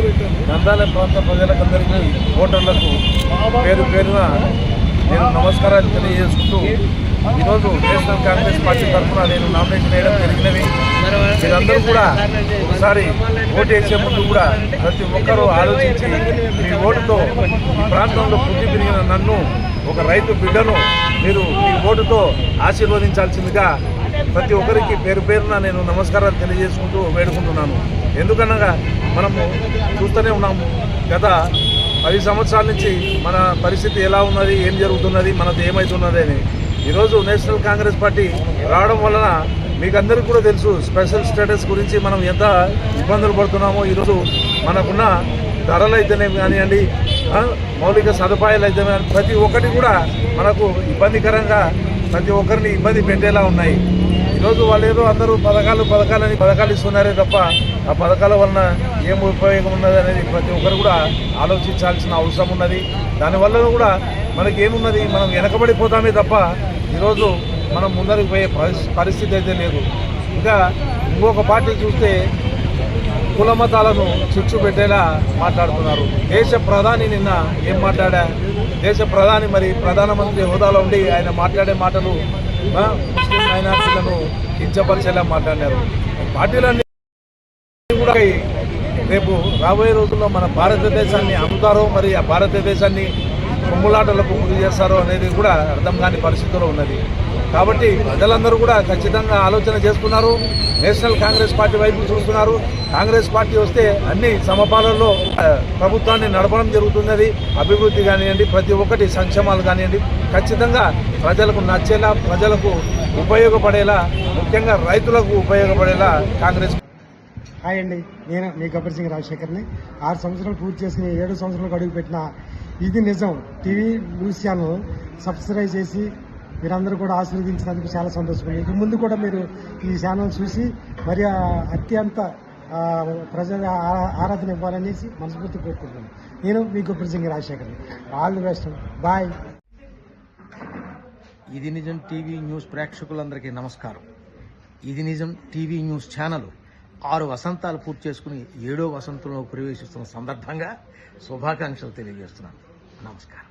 నందాల ప్రాంత ప్రజలకందరికీ ఓటర్లకు పేరు పేరున నేను నమస్కారాలు తెలియజేసుకుంటూ ఈరోజు నేషనల్ కాంగ్రెస్ పార్టీ తరఫున నేను నామినేషన్ వేయడం జరిగినవి. మీరందరూ కూడా ఒకసారి ఓటు వేసే ముందు కూడా ప్రతి ఒక్కరూ ఆలోచించి మీ ఓటుతో ఈ ప్రాంతంలో పుట్టి పెరిగిన నన్ను ఒక రైతు బిడ్డను మీరు మీ ఓటుతో ఆశీర్వదించాల్సిందిగా ప్రతి ఒక్కరికి పేరు పేరున నేను నమస్కారాలు తెలియజేసుకుంటూ వేడుకుంటున్నాను. ఎందుకనగా మనము చూస్తూనే ఉన్నాము. గత పది సంవత్సరాల నుంచి మన పరిస్థితి ఎలా ఉన్నది ఏం జరుగుతున్నది మనది ఏమవుతున్నది అని. ఈరోజు నేషనల్ కాంగ్రెస్ పార్టీ రావడం వలన మీకు అందరికీ కూడా తెలుసు స్పెషల్ స్టేటస్ గురించి మనం ఎంత ఇబ్బందులు పడుతున్నామో. ఈరోజు మనకున్న ధరలు అయితేనేమి కానివ్వండి మౌలిక సదుపాయాలు అయితే ప్రతి ఒక్కటి కూడా మనకు ఇబ్బందికరంగా ప్రతి ఒక్కరిని ఇబ్బంది పెట్టేలా ఉన్నాయి. ఈరోజు వాళ్ళు ఏదో అందరూ పథకాలు పథకాలని పథకాలు ఇస్తున్నారే తప్ప ఆ పథకాల వలన ఏం ఉపయోగం ఉన్నది అనేది ప్రతి ఒక్కరు కూడా ఆలోచించాల్సిన అవసరం ఉన్నది. దానివల్ల కూడా మనకి ఏమున్నది మనం వెనకబడిపోతామే తప్ప ఈరోజు మనం ముందరికి పోయే పరిస్థితి అయితే లేదు. ఇంకా ఇంకొక పార్టీ చూస్తే కుల మతాలను చుచ్చు పెట్టేలా మాట్లాడుతున్నారు. దేశ ప్రధాని నిన్న ఏం మాట్లాడా? దేశ ప్రధాని మరి ప్రధానమంత్రి హోదాలో ఉండి ఆయన మాట్లాడే మాటలు ముస్లిం మైనార్టీలను కించపరిచేలా మాట్లాడారు పార్టీలన్నీ కూడా రేపు రాబోయే రోజుల్లో మన భారతదేశాన్ని అమ్ముతారో మరి ఆ భారతదేశాన్ని కొమ్ములాటలకు గురి చేస్తారో అనేది కూడా అర్థం కాని పరిస్థితిలో ఉన్నది. కాబట్టి ప్రజలందరూ కూడా ఖచ్చితంగా ఆలోచన చేసుకున్నారు. నేషనల్ కాంగ్రెస్ పార్టీ వైపు చూస్తున్నారు. కాంగ్రెస్ పార్టీ వస్తే అన్ని సమపాలనలో ప్రభుత్వాన్ని నడపడం జరుగుతున్నది. అభివృద్ధి కానివ్వండి ప్రతి ఒక్కటి సంక్షేమాలు కానివ్వండి ఖచ్చితంగా ప్రజలకు నచ్చేలా ప్రజలకు ఉపయోగపడేలా ముఖ్యంగా రైతులకు ఉపయోగపడేలా కాంగ్రెస్ హాయ్ అండి. నేను మీ గబ్బర్ సింగ్ రాజశేఖర్ని. ఆరు సంవత్సరాలు పూర్తి చేసుకుని ఏడు సంవత్సరాలకు అడుగుపెట్టిన ఇది Nijam. TV news channel subscribe చేసి మీరందరూ కూడా ఆశీర్వదించినందుకు చాలా సంతోషం. ఇక ముందు కూడా మీరు ఈ ఛానల్ చూసి మరి అత్యంత ప్రజల ఆరాధన ఇవ్వాలనేసి మనస్ఫూర్తి కోరుకుంటున్నాను. నేను మీ Gabbar Rajasekhar all the best. Bye. ఇది నిజం టీవీ న్యూస్ ప్రేక్షకులందరికీ నమస్కారం. ఇది నిజం టీవీ న్యూస్ ఛానల్ ఆరు వసంతాలు పూర్తి చేసుకుని ఏడో వసంతంలో ప్రవేశిస్తున్న సందర్భంగా శుభాకాంక్షలు తెలియజేస్తున్నాను. Vamos, cara.